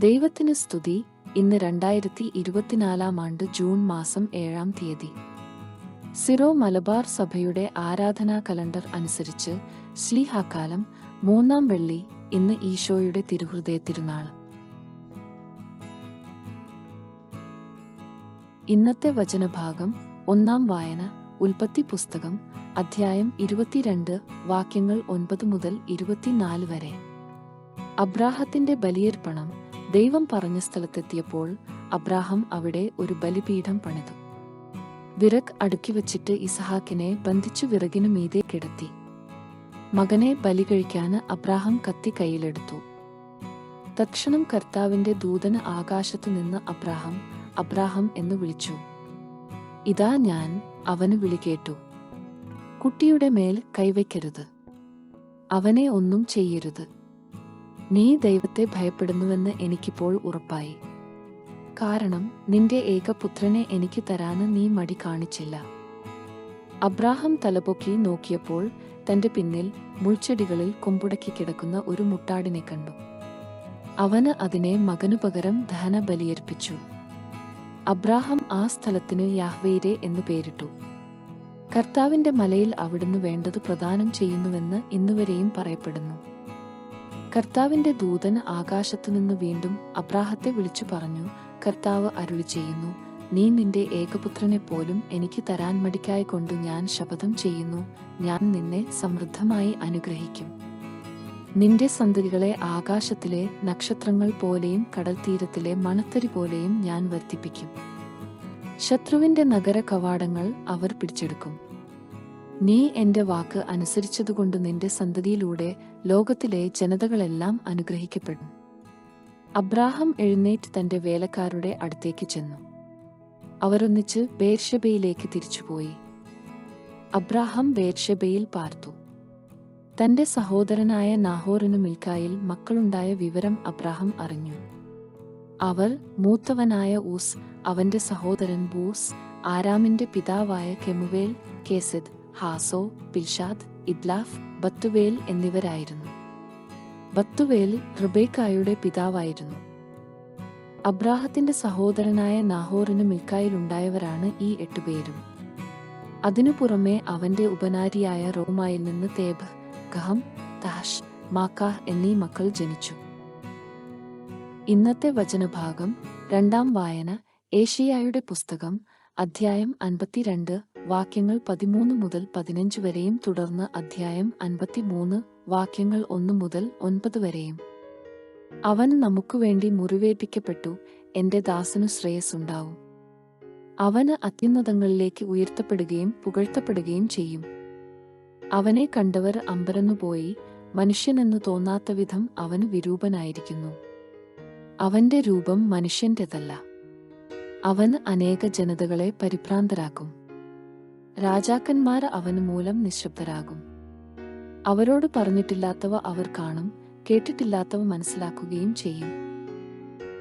ദൈവത്തിന് സ്തുതി. ഇന്ന് രണ്ടായിരത്തി ഇരുപത്തിനാലാം ആണ്ട് ജൂൺ മാസം ഏഴാം തീയതി. സിറോ മലബാർ സഭയുടെ ആരാധനാ കലണ്ടർ അനുസരിച്ച് ശ്ലീഹാക്കാലം മൂന്നാം വെള്ളി ഇന്ന് ഈശോയുടെ തിരുഹൃദയ തിരുനാൾ. ഇന്നത്തെ വചനഭാഗം ഒന്നാം വായന ഉൽപ്പത്തി പുസ്തകം അധ്യായം ഇരുപത്തിരണ്ട് വാക്യങ്ങൾ ഒൻപത് മുതൽ ഇരുപത്തിനാല് വരെ. അബ്രാഹത്തിന്റെ ബലിയർപ്പണം ദൈവം പറഞ്ഞ സ്ഥലത്തെത്തിയപ്പോൾ അബ്രാഹം അവിടെ ഒരു ബലിപീഠം പണിതു. വിറക് അടുക്കി വച്ചിട്ട് ഇസഹാക്കിനെ ബന്ധിച്ചു വിറകിനു മീതെ കിടത്തി. മകനെ ബലി കഴിക്കാൻ അബ്രാഹം കത്തി കയ്യിലെടുത്തു. തക്ഷണം കർത്താവിന്റെ ദൂതന് ആകാശത്തു നിന്ന് അബ്രാഹം അബ്രാഹം എന്ന് വിളിച്ചു. ഇതാ ഞാൻ അവന് വിളി കേട്ടു. കുട്ടിയുടെ മേൽ കൈവയ്ക്കരുത്. അവനെ ഒന്നും ചെയ്യരുത്. നീ ദൈവത്തെ ഭയപ്പെടുന്നുവെന്ന് എനിക്കിപ്പോൾ ഉറപ്പായി. കാരണം നിന്റെ ഏകപുത്രനെ എനിക്ക് തരാന് നീ മടി കാണിച്ചില്ല. അബ്രാഹം തലപൊക്കി നോക്കിയപ്പോൾ തന്റെ പിന്നിൽ മുൾച്ചെടികളിൽ കൊമ്പുടക്കി കിടക്കുന്ന ഒരു മുട്ടാടിനെ കണ്ടു. അവന് അതിനെ മകനു പകരം ദഹന ബലിയർപ്പിച്ചു അബ്രാഹം ആ സ്ഥലത്തിന് യാഹ്വേരെ എന്ന് പേരിട്ടു. കർത്താവിന്റെ മലയിൽ അവിടുന്ന് വേണ്ടത് പ്രദാനം ചെയ്യുന്നുവെന്ന് ഇന്നുവരെയും പറയപ്പെടുന്നു. കർത്താവിന്റെ ദൂതൻ ആകാശത്തുനിന്ന് വീണ്ടും അബ്രാഹത്തെ വിളിച്ചു പറഞ്ഞു കർത്താവ് അരുളി ചെയ്യുന്നു നീ നിന്റെ ഏകപുത്രനെ പോലും എനിക്ക് തരാൻ മടിക്കായി കൊണ്ട് ഞാൻ ശപഥം ചെയ്യുന്നു ഞാൻ നിന്നെ സമൃദ്ധമായി അനുഗ്രഹിക്കും. നിന്റെ സന്തതികളെ ആകാശത്തിലെ നക്ഷത്രങ്ങൾ പോലെയും കടൽ തീരത്തിലെ മണത്തരി പോലെയും ഞാൻ വർദ്ധിപ്പിക്കും. ശത്രുവിന്റെ നഗര കവാടങ്ങൾ അവർ പിടിച്ചെടുക്കും. നീ എന്റെ വാക്ക് അനുസരിച്ചതുകൊണ്ട് നിന്റെ സന്തതിയിലൂടെ ലോകത്തിലെ ജനതകളെല്ലാം അനുഗ്രഹിക്കപ്പെടും. അബ്രാഹം എഴുന്നേറ്റ് തന്റെ വേലക്കാരുടെ അടുത്തേക്ക് ചെന്നു. അവരൊന്നിച്ച് ബേർഷബയിലേക്ക് തിരിച്ചുപോയി. അബ്രാഹം ബേർഷബയിൽ പാർത്തു. തന്റെ സഹോദരനായ നാഹോറിനു മിൽക്കായിൽ മക്കളുണ്ടായ വിവരം അബ്രാഹം അറിഞ്ഞു. അവർ മൂത്തവനായ ഊസ് അവന്റെ സഹോദരൻ ബൂസ് ആരാമിന്റെ പിതാവായ കെമുവേൽ കേസെദ് ഹാസോ പിൽഷാദ് ഇദ്ലാഫ് ബത്തുവേൽ എന്നിവരായിരുന്നു. ബത്തുവേൽ റുബേക്കായുടെ പിതാവായിരുന്നു. അബ്രാഹത്തിന്റെ സഹോദരനായ നാഹോറിന് മിൽക്കായിലുണ്ടായവരാണ് ഈ എട്ടുപേരും അതിനു പുറമെ അവന്റെ ഉപനാരിയായ റോമായിൽ നിന്ന് തേബ് ഗഹം തഹഷ് മാക്കാഹ് എന്നീ മക്കൾ ജനിച്ചു. ഇന്നത്തെ വചനഭാഗം രണ്ടാം വായന ഏഷ്യയുടെ പുസ്തകം അധ്യായം അൻപത്തിരണ്ട് വാക്യങ്ങൾ പതിമൂന്ന് മുതൽ പതിനഞ്ച് വരെയും തുടർന്ന് അധ്യായം അൻപത്തിമൂന്ന് വാക്യങ്ങൾ ഒന്ന് മുതൽ ഒൻപത് വരെയും. അവൻ നമുക്കു വേണ്ടി മുറിവേൽപ്പിക്കപ്പെട്ടു എന്റെ ദാസനു ശ്രേയസ്സുണ്ടാവും. അവന് അത്യുന്നതങ്ങളിലേക്ക് ഉയർത്തപ്പെടുകയും പുകഴ്ത്തപ്പെടുകയും ചെയ്യും. അവനെ കണ്ടവർ അമ്പരന്നുപോയി മനുഷ്യനെന്ന് തോന്നാത്ത വിധം അവന് വിരൂപനായിരിക്കുന്നു. അവന്റെ രൂപം മനുഷ്യന്റേതല്ല. അവൻ അനേക ജനതകളെ പരിഭ്രാന്തരാക്കും. രാജാക്കന്മാർ അവന് മൂലം നിശബ്ദരാകും. അവരോട് പറഞ്ഞിട്ടില്ലാത്തവ അവർ കാണും കേട്ടിട്ടില്ലാത്തവ മനസ്സിലാക്കുകയും ചെയ്യും.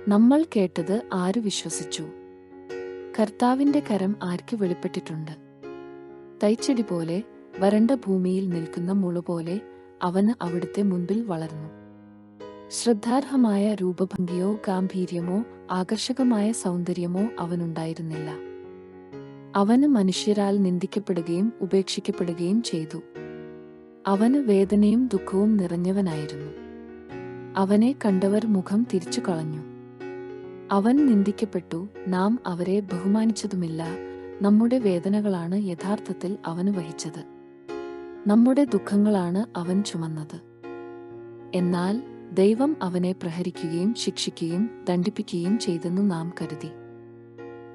നമ്മൾ കേട്ടത് ആര് വിശ്വസിച്ചു? കർത്താവിന്റെ കരം ആർക്ക് വെളിപ്പെട്ടിട്ടുണ്ട്? തൈച്ചെടി പോലെ വരണ്ട ഭൂമിയിൽ നിൽക്കുന്ന മുള പോലെ അവന് അവിടുത്തെ മുൻപിൽ വളർന്നു. ശ്രദ്ധാർഹമായ രൂപഭംഗിയോ ഗാംഭീര്യമോ ആകർഷകമായ സൗന്ദര്യമോ അവനുണ്ടായിരുന്നില്ല. അവന് മനുഷ്യരാൽ നിന്ദിക്കപ്പെടുകയും ഉപേക്ഷിക്കപ്പെടുകയും ചെയ്തു. അവന് വേദനയും ദുഃഖവും നിറഞ്ഞവനായിരുന്നു. അവനെ കണ്ടവർ മുഖം തിരിച്ചു കളഞ്ഞു. അവൻ നിന്ദിക്കപ്പെട്ടു നാം അവരെ ബഹുമാനിച്ചതുമില്ല. നമ്മുടെ വേദനകളാണ് യഥാർത്ഥത്തിൽ അവന് വഹിച്ചത്. നമ്മുടെ ദുഃഖങ്ങളാണ് അവൻ ചുമന്നത്. എന്നാൽ ദൈവം അവനെ പ്രഹരിക്കുകയും ശിക്ഷിക്കുകയും ദണ്ഡിപ്പിക്കുകയും ചെയ്തെന്ന് നാം കരുതി.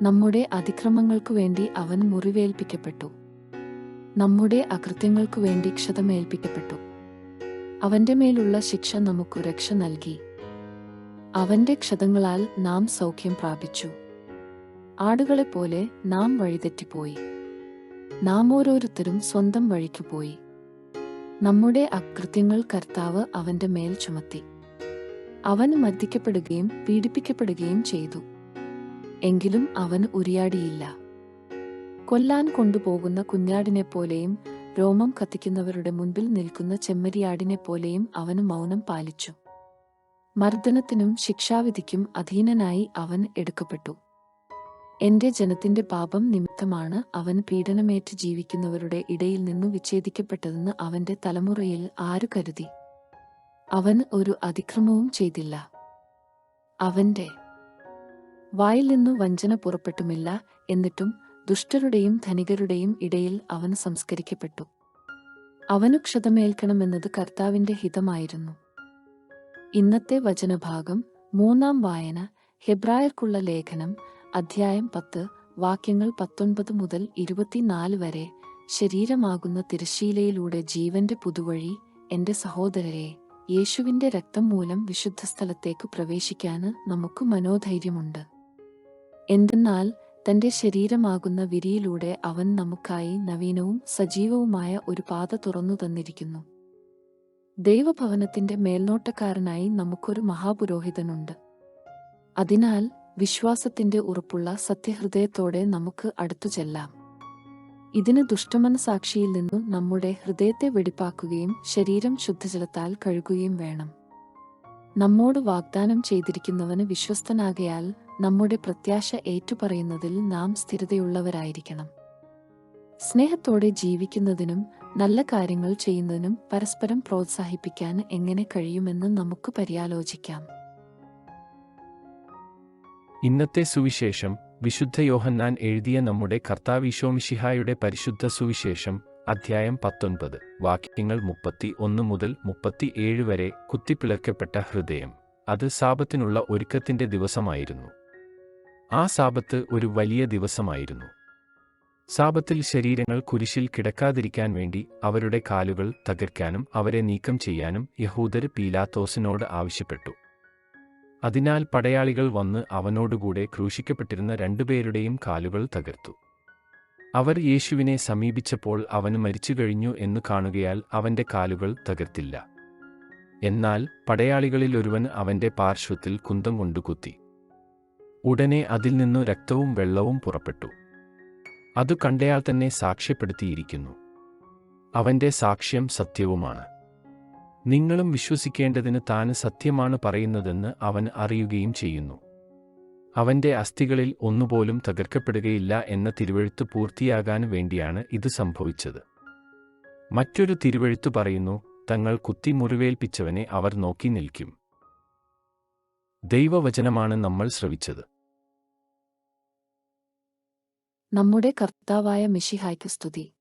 നമ്മുടെ അതിക്രമങ്ങൾക്കു വേണ്ടി അവൻ മുറിവേൽപ്പിക്കപ്പെട്ടു. നമ്മുടെ അകൃത്യങ്ങൾക്കു വേണ്ടി ക്ഷതമേൽപ്പിക്കപ്പെട്ടു. അവന്റെ മേലുള്ള ശിക്ഷ നമുക്ക് രക്ഷ നൽകി. അവന്റെ ക്ഷതങ്ങളാൽ നാം സൗഖ്യം പ്രാപിച്ചു. ആടുകളെപ്പോലെ നാം വഴിതെറ്റിപ്പോയി. നാം ഓരോരുത്തരും സ്വന്തം വഴിക്ക് പോയി. നമ്മുടെ അകൃത്യങ്ങൾ കർത്താവ് അവന്റെ മേൽ ചുമത്തി. അവൻ മർദ്ദിക്കപ്പെടുകയും പീഡിപ്പിക്കപ്പെടുകയും ചെയ്തു. എങ്കിലും അവൻ ഉരിയാടിയില്ല. കൊല്ലാൻ കൊണ്ടുപോകുന്ന കുഞ്ഞാടിനെ പോലെയും രോമം കത്തിക്കുന്നവരുടെ മുൻപിൽ നിൽക്കുന്ന ചെമ്മരിയാടിനെ പോലെയും അവന് മൗനം പാലിച്ചു. മർദ്ദനത്തിനും ശിക്ഷാവിധിക്കും അധീനനായി അവൻ എടുക്കപ്പെട്ടു. എന്റെ ജനത്തിന്റെ പാപം നിമിത്തമാണ് അവൻ പീഡനമേറ്റ് ജീവിക്കുന്നവരുടെ ഇടയിൽ നിന്നു വിച്ഛേദിക്കപ്പെട്ടതെന്ന് അവന്റെ തലമുറയിൽ ആരു കരുതി? അവൻ ഒരു അതിക്രമവും ചെയ്തില്ല. അവന്റെ വായിൽ നിന്നു വഞ്ചന പുറപ്പെട്ടുമില്ല എന്നിട്ടും ദുഷ്ടരുടെയും ധനികരുടെയും ഇടയിൽ അവൻ സംസ്കരിക്കപ്പെട്ടു. അവനു ക്ഷതമേൽക്കണമെന്നത് കർത്താവിന്റെ ഹിതമായിരുന്നു. ഇന്നത്തെ വചനഭാഗം മൂന്നാം വായന ഹെബ്രായർക്കുള്ള ലേഖനം അധ്യായം പത്ത് വാക്യങ്ങൾ പത്തൊൻപത് മുതൽ ഇരുപത്തിനാല് വരെ. ശരീരമാകുന്ന തിരശീലയിലൂടെ ജീവന്റെ പുതുവഴി എന്റെ സഹോദരരെ യേശുവിന്റെ രക്തം മൂലം വിശുദ്ധ സ്ഥലത്തേക്ക് പ്രവേശിക്കാന് നമുക്ക് മനോധൈര്യമുണ്ട്. എന്തെന്നാൽ തന്റെ ശരീരമാകുന്ന വിരിയിലൂടെ അവൻ നമുക്കായി നവീനവും സജീവവുമായ ഒരു പാത തുറന്നു തന്നിരിക്കുന്നു. ദൈവഭവനത്തിന്റെ മേൽനോട്ടക്കാരനായി നമുക്കൊരു മഹാപുരോഹിതനുണ്ട്. അതിനാൽ വിശ്വാസത്തിന്റെ ഉറപ്പുള്ള സത്യഹൃദയത്തോടെ നമുക്ക് അടുത്തു ചെല്ലാം. ഇതിന് ദുഷ്ടമനസാക്ഷിയിൽ നിന്നും നമ്മുടെ ഹൃദയത്തെ വെടിപ്പാക്കുകയും ശരീരം ശുദ്ധജലത്താൽ കഴുകുകയും വേണം. നമ്മോട് വാഗ്ദാനം ചെയ്തിരിക്കുന്നവന് വിശ്വസ്തനാകയാൽ നമ്മുടെ പ്രത്യാശ ഏറ്റുപറയുന്നതിൽ നാം സ്ഥിരതയുള്ളവരായിരിക്കണം. സ്നേഹത്തോടെ ജീവിക്കുന്നതിനും നല്ല കാര്യങ്ങൾ ചെയ്യുന്നതിനും പരസ്പരം പ്രോത്സാഹിപ്പിക്കാൻ എങ്ങനെ കഴിയുമെന്ന് നമുക്ക് പര്യാലോചിക്കാം. ഇന്നത്തെ സുവിശേഷം വിശുദ്ധ യോഹന്നാൻ എഴുതിയ നമ്മുടെ കർത്താവിശോമിഷിഹായുടെ പരിശുദ്ധ സുവിശേഷം അധ്യായം പത്തൊൻപത് വാക്യങ്ങൾ മുപ്പത്തി ഒന്ന് മുതൽ മുപ്പത്തിയേഴ് വരെ കുത്തിപ്പിളക്കപ്പെട്ട ഹൃദയം. അത് സാപത്തിനുള്ള ഒരുക്കത്തിന്റെ ദിവസമായിരുന്നു. ആ സാപത്ത് ഒരു വലിയ ദിവസമായിരുന്നു. സാപത്തിൽ ശരീരങ്ങൾ കുരിശിൽ കിടക്കാതിരിക്കാൻ വേണ്ടി അവരുടെ കാലുകൾ തകർക്കാനും അവരെ നീക്കം ചെയ്യാനും യഹൂദർ പീലാത്തോസിനോട് ആവശ്യപ്പെട്ടു. അതിനാൽ പടയാളികൾ വന്ന് അവനോടുകൂടെ ക്രൂശിക്കപ്പെട്ടിരുന്ന രണ്ടുപേരുടെയും കാലുകൾ തകർത്തു. അവർ യേശുവിനെ സമീപിച്ചപ്പോൾ അവന് മരിച്ചുകഴിഞ്ഞു എന്ന് കാണുകയാൽ അവന്റെ കാലുകൾ തകർത്തില്ല. എന്നാൽ പടയാളികളിൽ ഒരുവൻ അവന്റെ പാർശ്വത്തിൽ കുന്തം കൊണ്ടു കുത്തി. ഉടനെ അതിൽ നിന്നു രക്തവും വെള്ളവും പുറപ്പെട്ടു. അതു കണ്ടയാൾ തന്നെ സാക്ഷ്യപ്പെടുത്തിയിരിക്കുന്നു. അവന്റെ സാക്ഷ്യം സത്യവുമാണ്. നിങ്ങളും വിശ്വസിക്കേണ്ടതിന് താന് സത്യമാണ് പറയുന്നതെന്ന് അവൻ അറിയുകയും ചെയ്യുന്നു. അവന്റെ അസ്ഥികളിൽ ഒന്നുപോലും തകർക്കപ്പെടുകയില്ല എന്ന തിരുവഴുത്ത് പൂർത്തിയാകാൻ വേണ്ടിയാണ് ഇത് സംഭവിച്ചത്. മറ്റൊരു തിരുവഴുത്ത് പറയുന്നു തങ്ങൾ കുത്തി മുറിവേൽപ്പിച്ചവനെ അവർ നോക്കി നിൽക്കും. ദൈവവചനമാണ് നമ്മൾ ശ്രവിച്ചത്. നമ്മുടെ കർത്താവായ മിഷിഹായ്ക്ക് സ്തുതി.